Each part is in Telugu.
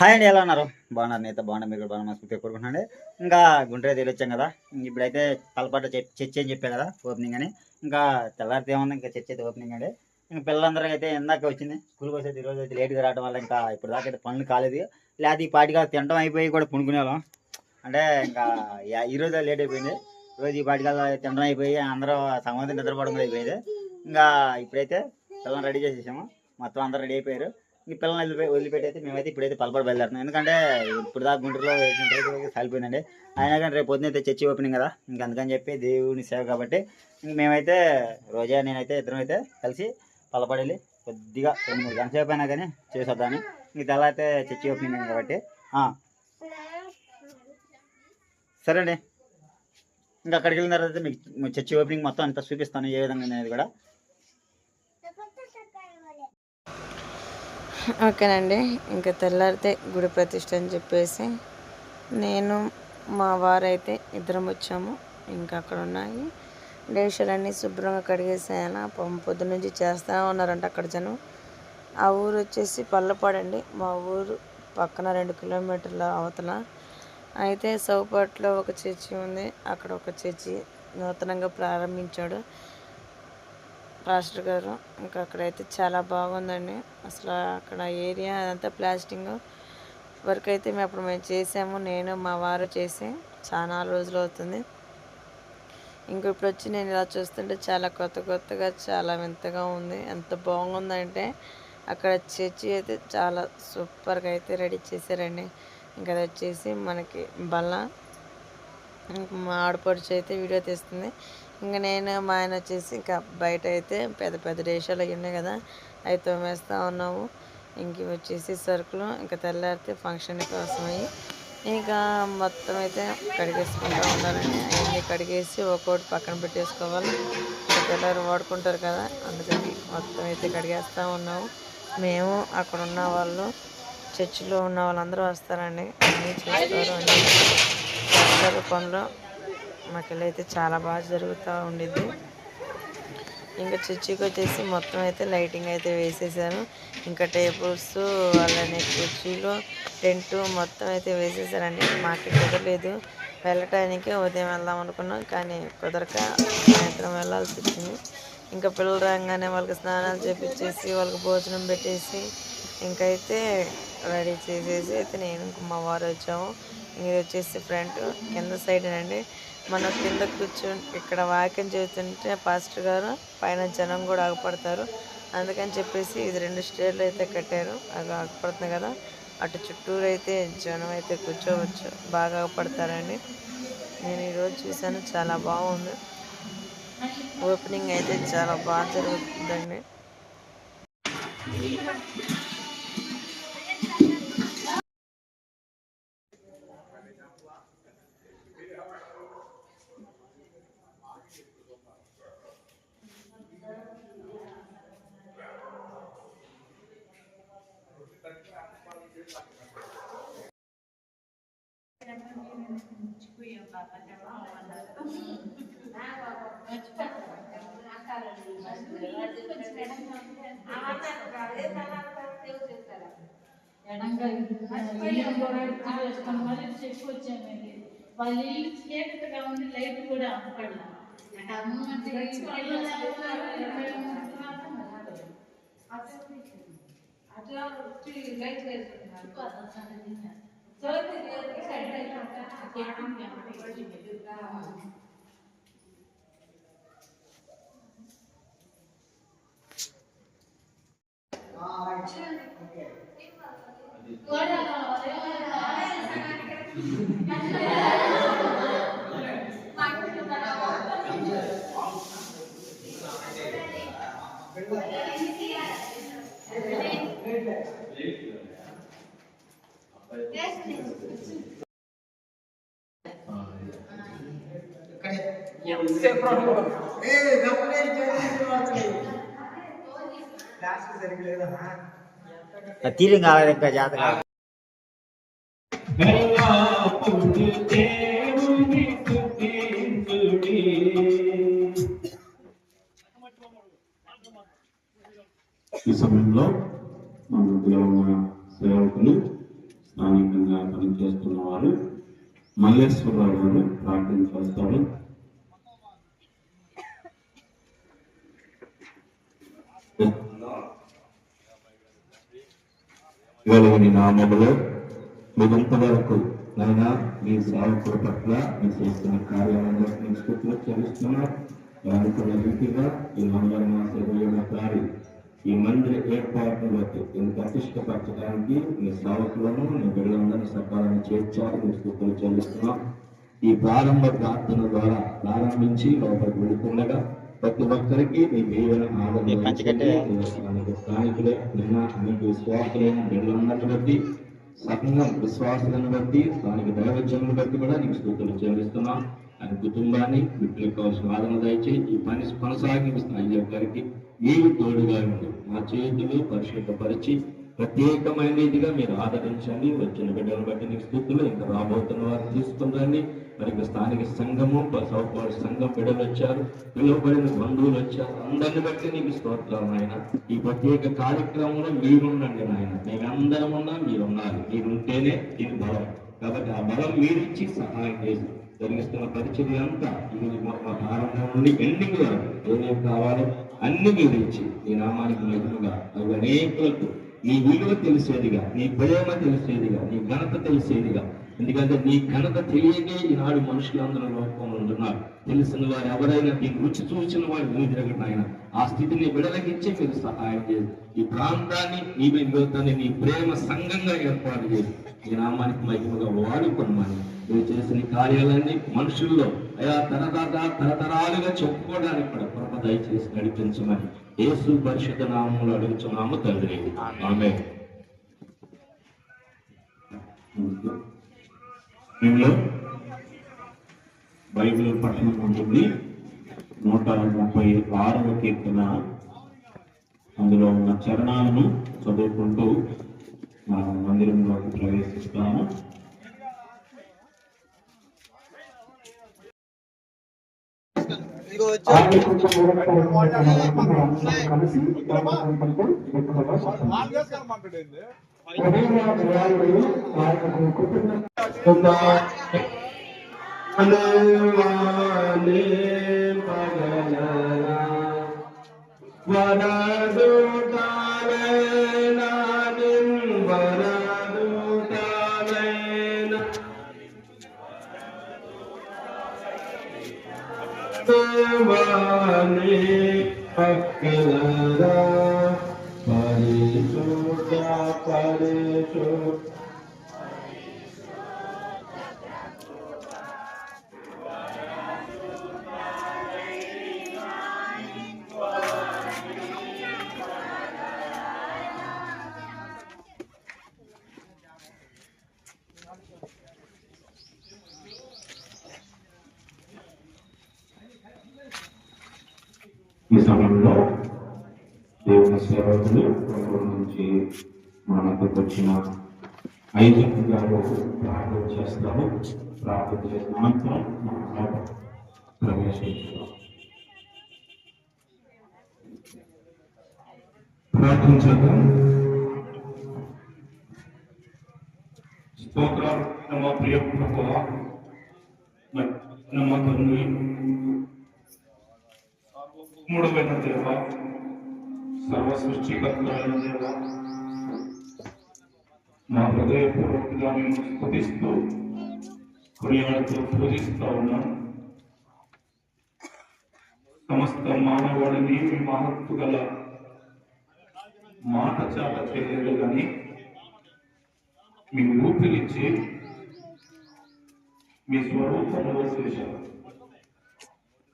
హాయ్ అండి ఎలా ఉన్నారు? బాగున్నారు నేత బాగున్నా మీరు కూడా బాగా మనస్ఫూర్తిగా కోరుకుంటున్నాండి ఇంకా గుంటూరు తెలియచ్చాం కదా ఇప్పుడైతే తలపాట చర్చ అని చెప్పా కదా ఓపెనింగ్ అని. ఇంకా తెల్లారితే ఏముంది ఇంకా చర్చ అయితే ఓపెనింగ్ అండి. ఇంకా పిల్లలందరికీ అయితే ఇందాక వచ్చింది స్కూల్కి వచ్చేది ఈరోజు అయితే లేట్గా రావడం వల్ల ఇంకా ఇప్పుడు దాకా అయితే పనులు కాలేదు. లేదా ఈ పాటిగా తినడం అయిపోయి కూడా పుణుకునేవాళ్ళం అంటే ఇంకా ఈరోజు ఈ రోజు లేట్ అయిపోయింది. రోజు ఈ పాటిగా తినడం అయిపోయి అందరూ సంబంధం నిద్రపోవడం అయిపోయింది. ఇంకా ఇప్పుడైతే పిల్లల్ని రెడీ చేసేసాము. మొత్తం అందరూ రెడీ అయిపోయారు. ఈ పిల్లల్ని వదిలిపె వదిలిపెట్టి అయితే మేమైతే ఇప్పుడైతే పలపడి బయలుదేరుతున్నాం. ఎందుకంటే ఇప్పుడు దాకా గుంటూరులో గుంటూరు సాలిపోయిందండి అయినా కానీ రేపు పొద్దున అయితే చర్చి ఓపెనింగ్ కదా. ఇంక అందుకని చెప్పి దేవుని సేవ కాబట్టి ఇంక మేమైతే రోజా నేనైతే ఇద్దరం అయితే కలిసి పలపడెళ్ళి కొద్దిగా రెండు మూడు గంటల సేపు అయినా కానీ చేసొద్దామని ఇంక తెల్ల అయితే చర్చి ఓపెనింగ్ కాబట్టి సరే అండి ఇంకా అక్కడికి వెళ్ళిన తర్వాత మీకు చర్చి ఓపెనింగ్ మొత్తం అంతా చూపిస్తాను ఏ విధంగా అనేది కూడా. ఓకేనండి. ఇంకా తెల్లారితే గుడి ప్రతిష్ట అని చెప్పేసి నేను మా వారైతే ఇద్దరం వచ్చాము. ఇంకా అక్కడ ఉన్నాయి. డేషలన్నీ శుభ్రంగా కడిగేసాయన పొద్దు నుంచి చేస్తూ ఉన్నారంట అక్కడ జనం. ఆ ఊరు వచ్చేసి పల్లపాడండి మా ఊరు పక్కన రెండు కిలోమీటర్ల అవతల. అయితే సౌపాట్లో ఒక చర్చి ఉంది. అక్కడ ఒక చర్చి నూతనంగా ప్రారంభించాడు. పాస్టర్ గారు ఇంకా అక్కడైతే చాలా బాగుందండి. అసలు అక్కడ ఏరియా అదంతా ప్లాస్టింగ్ వర్క్ అయితే మేము అప్పుడు మేము చేసాము నేను మా వారు చేసి చాలా రోజులు అవుతుంది. ఇంక ఇప్పుడు వచ్చి నేను ఇలా చూస్తుంటే చాలా కొత్త కొత్తగా చాలా వింతగా ఉంది. ఎంత బాగుందంటే అక్కడ చర్చి అయితే చాలా సూపర్గా అయితే రెడీ చేశారండి. ఇంకా అది వచ్చేసి మనకి బల్ల ఇంక మా ఆడపడుచు అయితే వీడియో తీస్తుంది. ఇంకా నేను మా ఆయన వచ్చేసి ఇంకా బయట అయితే పెద్ద పెద్ద డేషాలు అవి ఉన్నాయి కదా అవి తోమేస్తూ ఉన్నాము. ఇంక వచ్చేసి సరుకులు ఇంకా తెల్లారితే ఫంక్షన్ కోసమయ్యి ఇంకా మొత్తం అయితే కడిగేసుకుంటూ ఉండాలండి అవన్నీ కడిగేసి ఒక్కొక్కటి పక్కన పెట్టేసుకోవాలి. తెల్లారు వాడుకుంటారు కదా అందుకని మొత్తం అయితే కడిగేస్తూ ఉన్నాము. మేము అక్కడ ఉన్న వాళ్ళు చర్చిలో ఉన్న వాళ్ళందరూ వస్తారండి. అన్నీ చూస్తారు. అన్నీ. చేస్తారు పనులు మాకెళ్ళి అయితే చాలా బాగా జరుగుతూ ఉండిద్ది. ఇంకా చర్చికి వచ్చేసి మొత్తం అయితే లైటింగ్ అయితే వేసేసాను. ఇంకా టేబుల్స్ అలానే కుర్చీలు టెంట్ మొత్తం అయితే వేసేసారండి మాకు కుదరలేదు. వెళ్ళటానికి ఉదయం వెళ్దాం అనుకున్నాం కానీ కుదరక సాయంత్రం వెళ్ళాల్సి వచ్చింది. ఇంకా పిల్లలు రాగానే వాళ్ళకి స్నానాలు చేపించేసి వాళ్ళకి భోజనం పెట్టేసి ఇంకైతే రెడీ చేసేసి అయితే నేను ఇంకా మా వారు వచ్చాము. ఇది వచ్చేసి ఫ్రంట్ కింద సైడ్ అండి మనం కింద కూర్చొని ఇక్కడ వాక్యం చేస్తుంటే పాస్టర్ గారు పైన జనం కూడా ఆగపడతారు. అందుకని చెప్పేసి ఇది రెండు స్టేర్లు అయితే కట్టారు. అది ఆగపడుతుంది కదా. అటు చుట్టూరు అయితే జనం అయితే కూర్చోవచ్చు. బాగా ఆగపడతారండి నేను ఈరోజు చూశాను. చాలా బాగుంది. ఓపెనింగ్ అయితే చాలా బాగా జరుగుతుందండి. ఎడంగా ఇల్లు కూడా వేసుకొని మరి చెప్పి వచ్చామండి వాళ్ళ ఇల్లు చీకటిగా ఉంది లైట్ కూడా పడలా నాకు అమ్మంటే పిల్లలు అట్లా వచ్చి లైట్ వేసుకున్నారు తీరం కాలేదు ఇంకా జాతర ఈ సమయంలో మా మధ్యలో ఉన్న సేవకులు స్థానికంగా పనిచేస్తున్న వారు మల్లేశ్వరరావు గారు ప్రార్థన చేస్తారు. దేవుని నామములో మీరంత వరకు నైనా మీ సేవకుల పట్ల మీ చేస్తున్న కార్యాలను మీ స్థుతులు చెల్లిస్తున్నారు అనుకున్న రీతిగా ఈ మందిర మాస కారి ఈ మందిర ఏర్పాటును బట్టి ఇంత ప్రతిష్టపరచడానికి మీ సేవకులను మీ బిడ్డలందరినీ సకాలను చేర్చారు మీ స్థుతులు చెల్లిస్తున్నాం ఈ ప్రారంభ ప్రార్థన ద్వారా ప్రారంభించి లోపలికి వెళుతుండగా ప్రతి ఒక్కరికి మీ దీవెన. ఆదరణ స్థానికులే నిన్న మీకు విశ్వాసులైన బిడ్డలందరిని బట్టి సంఘం విశ్వాసులను బట్టి స్థానిక దైవజనులను బట్టి కూడా నీకు స్థుతులు చెల్లిస్తున్నాం ఆయన కుటుంబాన్ని మిత్రులకు కావాల్సిన ఆదరణ దయచేసి ఈ పని కొనసాగిస్తున్న అయ్యప్ప గారికి మీరు తోడుగా ఉండి మా చేతులు పరిశుద్ధపరిచి ప్రత్యేకమైనదిగా మీరు ఆదరించండి. వచ్చిన బిడ్డలు బట్టి నీకు స్థుతులు. ఇంకా రాబోతున్న వారు తీసుకుందండి మరి స్థానిక సంఘము సౌపాటు సంఘం బిడ్డలు వచ్చారు. పిలువబడిన బంధువులు వచ్చారు. అందరిని బట్టి నీకు స్తోత్రాలు నాయన. ఈ ప్రత్యేక కార్యక్రమంలో మీరుండండి నాయన. మేమందరం ఉన్నా మీరు ఉన్నారు మీరుంటేనే దీని బలం. కాబట్టి ఆ బలం మీరిచ్చి సహాయం చేసి జరిగిస్తున్న పరిచర్య అంతా ఇది మా ప్రారంభం నుండి ఎండింగ్ వరకు ఏమేమి కావాలో అన్ని మీరు ఇచ్చి ఈ నామానికి మహిమగా అవి అనేకులకు నీ విలువ తెలిసేదిగా నీ ప్రేమ తెలిసేదిగా నీ ఘనత తెలిసేదిగా. ఎందుకంటే నీ ఘనత తెలియకే ఈనాడు మనుషులందరూ లోకంలో ఉంటున్నారు. తెలిసిన వారు ఎవరైనా నీ రుచి చూసిన వారు ఎదురగడం ఆయన ఆ స్థితిని విడలకించి మీరు సహాయం చేసి ఈ ప్రాంతాన్ని నీ విలువతాన్ని నీ ప్రేమ సంఘంగా ఏర్పాటు చేసి ఈ నామానికి మహిమగా వాడుకోమని నువ్వు చేసిన కార్యాలన్నీ మనుషుల్లో అయా తరతర తరతరాలుగా చెప్పుకోవడానికి కూడా కృప దయచేసి నడిపించమని యేసు పరిషత్ నామంలో అడుగుతున్నాము తండ్రి. ఆమె బైబిల్ పట్టణం ఉంటుంది. నూట ముప్పై ఆరవ కీర్తన అందులో ఉన్న చరణాలను చదువుకుంటూ మనం మందిరంలోకి ప్రవేశిస్తాము. ఇగో వచ్చి వరదు Thank you. ఈ సమయంలో దేవుని సేవకులు ప్రభువు నుంచి మనకు వచ్చిన ఐదు గారు ప్రార్థన చేస్తాము ప్రార్థన చేసిన అనంతరం ప్రవేశించాం సభ ప్రార్థన చేద్దాం. స్తోత్రం నమ ప్రియ ప్రభు నమ్మ తండ్రి మూడవైన దేవ సర్వ సృష్టికర్తైన దేవ నా హృదయపూర్వకంగా మేము స్థుతిస్తూ కొనియాడుతూ పూజిస్తూ ఉన్నాం సమస్త మానవాడిని మీ మహత్తు గల మాట చాట చేయలేదు కానీ మీ ఊపిరిచ్చి మీ స్వరూపంలో చేశారు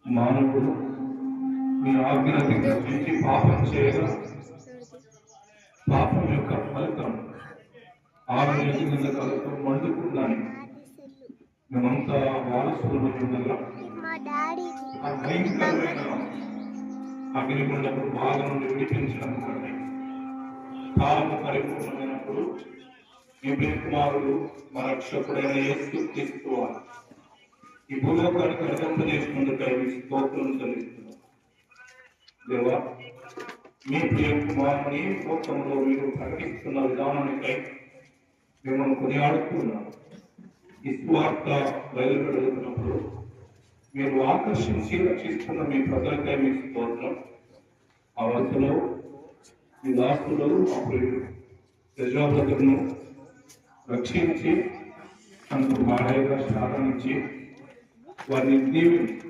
మానవుడు మీ ఆజ్ఞను నుంచి పాపం చేయడం పాపం యొక్క ఫలితం ఆరు నెలల కలతో మండుకుందని. మేమంతా వారసులు ఉండగా ఆ భయంకరమైన అగ్నిగుండపు బాధ నుండి విడిపించడం కంటే కాలము పరిపూర్ణమైనప్పుడు మీ కుమారుడు మా రక్షకుడైన యేసు తీసుకోవాలి ఈ భూలోకానికి అనుకంపజేసినందుకై స్తోత్రం చెల్లిస్తున్నాం. దేవా మీ ప్రియ కుమారుని మీరు ప్రకటిస్తున్న విధానానికై మిమ్మల్ని కొనియాడుతున్నాం ఈ స్వార్థ బయలుపెడుతున్నప్పుడు మీరు ఆకర్షించి రక్షిస్తున్న మీ ప్రజలకై మీ స్తోత్రం ఆ వరుసలో మీ దాస్తులు అప్పుడు యజాబ్రతులను రక్షించి తనకు బాడైగా శారాన్నిచ్చి వారిని దీవించి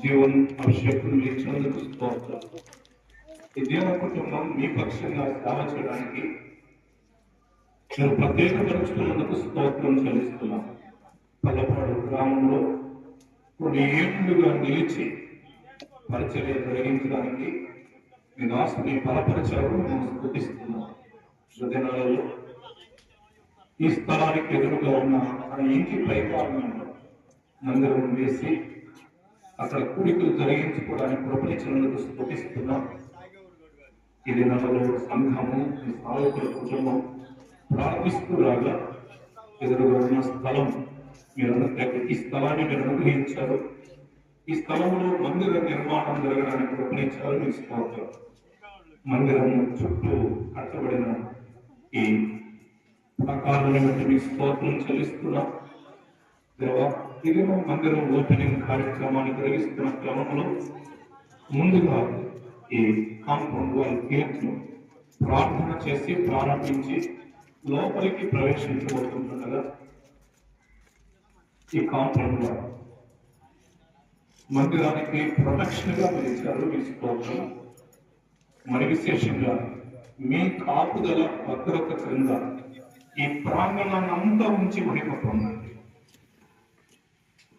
జీవన్ అభిషేకులు ఇచ్చినందుకు స్తోత్రం. ఈ దేవ కుటుంబం మీ పక్షంగా సేవ చేయడానికి మీరు ప్రత్యేకపరుచుకున్నందుకు స్తోత్రం చెల్లిస్తున్నాం. పల్లపాడు గ్రామంలో కొన్ని ఏళ్ళుగా నిలిచి పరిచర్య జరిగించడానికి మీ దాసుని బలపరిచారు మేము స్థుతిస్తున్నాం. హృదయాలలో ఈ స్థలానికి ఎదురుగా ఉన్న ఆ ఇంటి పైపాలనంలో మందిరం వేసి అసలు కూడికలు జరిగించుకోవడానికి ప్రపంచంలో స్థుతిస్తున్నాం ఇది దినాలలో సంఘము సాధకుల కుటుంబం ప్రార్థిస్తూ రాగా ఎదురుగా ఉన్న స్థలం మీరందరూ ఈ స్థలాన్ని మీరు అనుగ్రహించారు. ఈ స్థలంలో మందిర నిర్మాణం జరగడానికి ప్రపంచాలు మీ స్తోత్రం మందిరం చుట్టూ కట్టబడిన ఈ ప్రకారాన్ని బట్టి మీ స్తోత్రం చెల్లిస్తున్నాం. మందిరం ఓపెనింగ్ కార్యక్రమాన్ని జరిగిస్తున్న క్రమంలో ముందుగా ఈ కాంపౌండ్ వాల్ గేట్ను ప్రార్థన చేసి ప్రారంభించి లోపలికి ప్రవేశించబోతుండగా ఈ కాంపౌండ్ వాల్ మందిరానికి ప్రొటెక్షన్గా పిలిచారు మీ మరి విశేషంగా మీ కాపుదల భద్రత క్రింద ఈ ప్రాంగణాన్ని అంతా ఉంచి మహిమపొందండి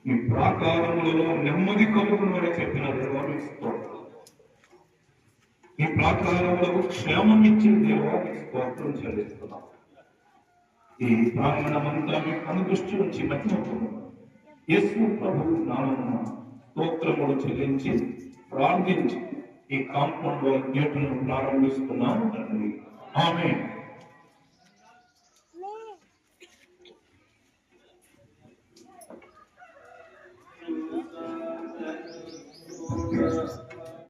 మీ ప్రాకారములలో నెమ్మది కలుగునని చెప్పిన దేవాలు స్తోత్రం మీ ప్రాకారములకు క్షేమం ఇచ్చిన దేవాలు స్తోత్రం చెల్లిస్తున్నాం. ఈ ప్రాంగణమంతా మీ కనుదృష్టి నుంచి మహిమపొందం యేసు ప్రభు నామమున స్తోత్రములు చెల్లించి ప్రార్థించి ఈ కాంపౌండ్ గేటును ప్రారంభిస్తున్నాము తండ్రి ఆమె